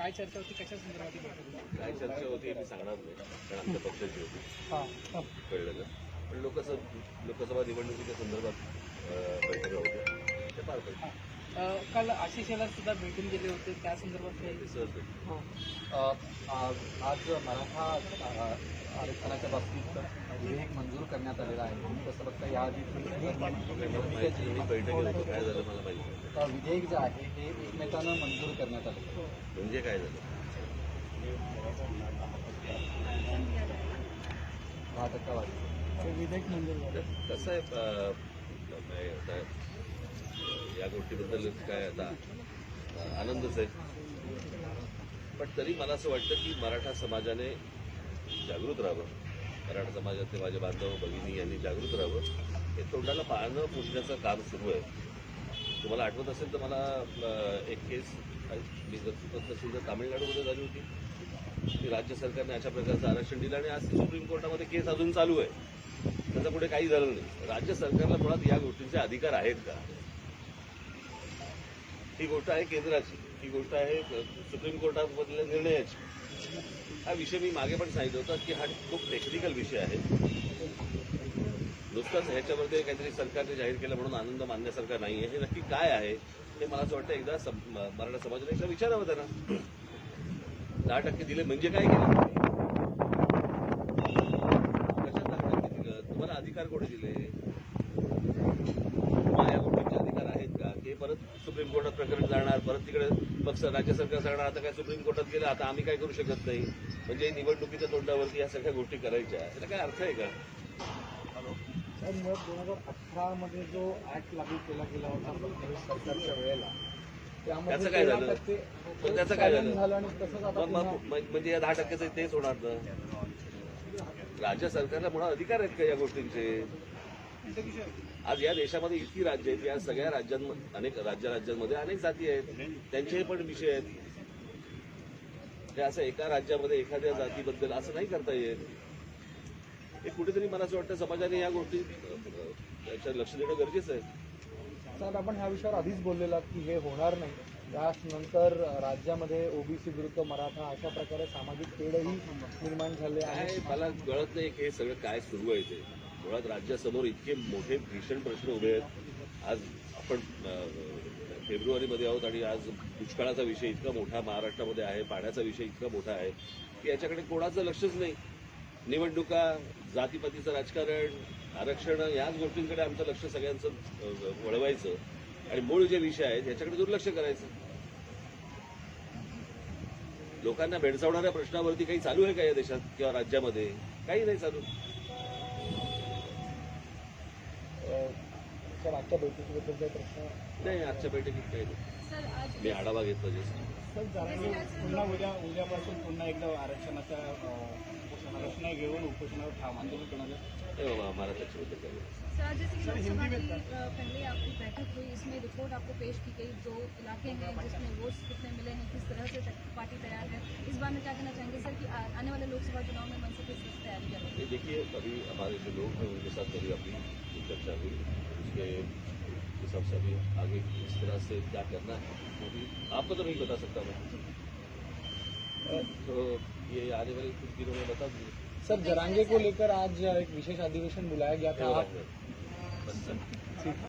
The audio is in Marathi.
काय चर्चा होती? कशा संदर्भात? काय चर्चा होती मी सांगणार नाही. कारण आमच्या पक्षाची होती. कळलं का पण लोकसभा लोकसभा निवडणुकीच्या संदर्भात बैठका होत्या त्या पार पडल्या काल आशिष याला सुद्धा भेटून गेले होते त्या संदर्भात. हा. आज आज मराठा आरक्षणाच्या बाबतीत विधेयक मंजूर करण्यात आलेला आहे. तुम्ही कसं बघता नाही. अ, विधेयक जे आहे हे एकमेकानं मंजूर करण्यात आले. म्हणजे काय झालं? दहा टक्का वाढ. ते विधेयक मंजूर कसं आहे या गोष्टीबद्दल काय आता आनंदच आहे पण तरी मला असं वाटतं की मराठा समाजाने जागृत राहावं. मराठा समाजातले माझे बांधव भगिनी यांनी जागृत राहावं. हे तोंडाला पाहणं पुसण्याचं काम सुरू आहे. तुम्हाला आठवत असेल तर मला एक केस मी जर चुकत नसेल तर तामिळनाडूमध्ये झाली होती. की राज्य सरकारने अशा प्रकारचं आरक्षण दिलं आणि आज ती सुप्रीम कोर्टामध्ये केस अजून चालू आहे. त्याचं पुढे काही झालं नाही. राज्य सरकारला मुळात या गोष्टींचे अधिकार आहेत का? ही गोष्ट आहे केंद्राची. ही गोष्ट आहे सुप्रीम कोर्टामधल्या निर्णयाची. हा विषय मी मागे पण सांगितलं होता की हा खूप टेक्निकल विषय आहे. नुसतंच ह्याच्यामध्ये काहीतरी सरकारने जाहीर केलं म्हणून आनंद मानण्यासारखा नाही आहे हे नक्की काय आहे हे मला असं वाटतं एकदा सम- मराठा समाजाने एकदा विचारावं त्यांना दहा टक्के दिले म्हणजे काय केलं? कशात दहा टक्के दिलं? तुम्हाला अधिकार कोणी दिले तुम्हाला या गोष्टींचे अधिकार आहेत का ते परत सुप्रीम कोर्टात प्रकरण जाणार परत तिकडे पक्ष राज्य सरकार सांगणार आता काय सुप्रीम कोर्टात गेलं आता आम्ही काय करू शकत नाही. म्हणजे निवडणुकीच्या तोंडावरती या सगळ्या गोष्टी करायच्या याला काय अर्थ आहे का? मग दोन हजार अठरामध्ये जो ऍक्ट लागू केला गेला होता फडणवीस सरकारच्या वेळेला त्यामध्ये त्याचं काय झालं? 13% पण त्याचं काय झालं? म्हणजे या दहा टक्क्याचं तेच होणार ना? राज्य सरकारला मुळात अधिकार आहेत का या गोष्टींचे? आज या देशामध्ये इतकी राज्य आहेत या सगळ्या राज्यांमध्ये अनेक राज्य राज्यांमध्ये अनेक जाती आहेत. त्यांचे पण विषय आहेत. ते असं एका राज्यामध्ये एखाद्या जातीबद्दल असं नाही करता येत. हे कुठेतरी मला असं वाटतं समाजाने या गोष्टी त्याच्यावर लक्ष देणं गरजेचं आहे. साहेब आपण ह्या विषयावर आधीच बोललेला की हे होणार नाही. त्यानंतर राज्यामध्ये ओबीसी विरुद्ध मराठा अशा प्रकारे सामाजिक तेढही निर्माण झाले आणि मला कळत नाही की हे सगळं काय सुरू आहे ते. मुळात राज्यासमोर इतके मोठे भीषण प्रश्न उभे आहेत. आज आपण फेब्रुवारीमध्ये आहोत आणि आज दुष्काळाचा विषय इतका मोठा महाराष्ट्रामध्ये आहे पाण्याचा विषय इतका मोठा आहे की याच्याकडे कोणाचं लक्षच नाही. निवडणुका जातीपातीचं राजकारण आरक्षण याच गोष्टींकडे आमचं लक्ष सगळ्यांचं वळवायचं. आणि मूळ जे विषय आहेत याच्याकडे दुर्लक्ष करायचं. लोकांना भेडसावणाऱ्या प्रश्नावरती काही चालू आहे का या देशात किंवा राज्यामध्ये? काही नाही चालू. सर आजच्या बैठकीबद्दल काही प्रश्न? नाही आजच्या बैठकीत काही नाही. सर आज मी आढावा घेतला जस्ट सर जरांगे पुन्हा उद्या उद्यापासून पुन्हा एकदा आरक्षणाचा प्रश्न घेऊन उपोषणावर ठाम आंदोलन करणार नाही बाबा आम्हाला त्याच्याबद्दल काही. सर पहले आपकी बैठक हुई रिपोर्ट आपको पेश की गई जो इलाके हैं जिसमें वोट्स कितने मिले हैं किस तरह से पार्टी तैयार है इस बार में क्या कहना चाहेंगे? सर कि आने वाले लोकसभा चुनाव में मन से किस तरह से तैयारी कर रहे हैं? देखिए अभी हमारे जो लोग हैं उनके साथ मेरी जो चर्चा हुई उसके हिसाब से अभी आगे किस तरह से क्या करना है वो भी आपको तो नहीं बता सकता मैं। तो ये आने वाले कुछ दिनों में बता दूँगी। सर जरांगे को लेकर आज एक विशेष अधिवेशन बुलाया गया था। आप बस सर।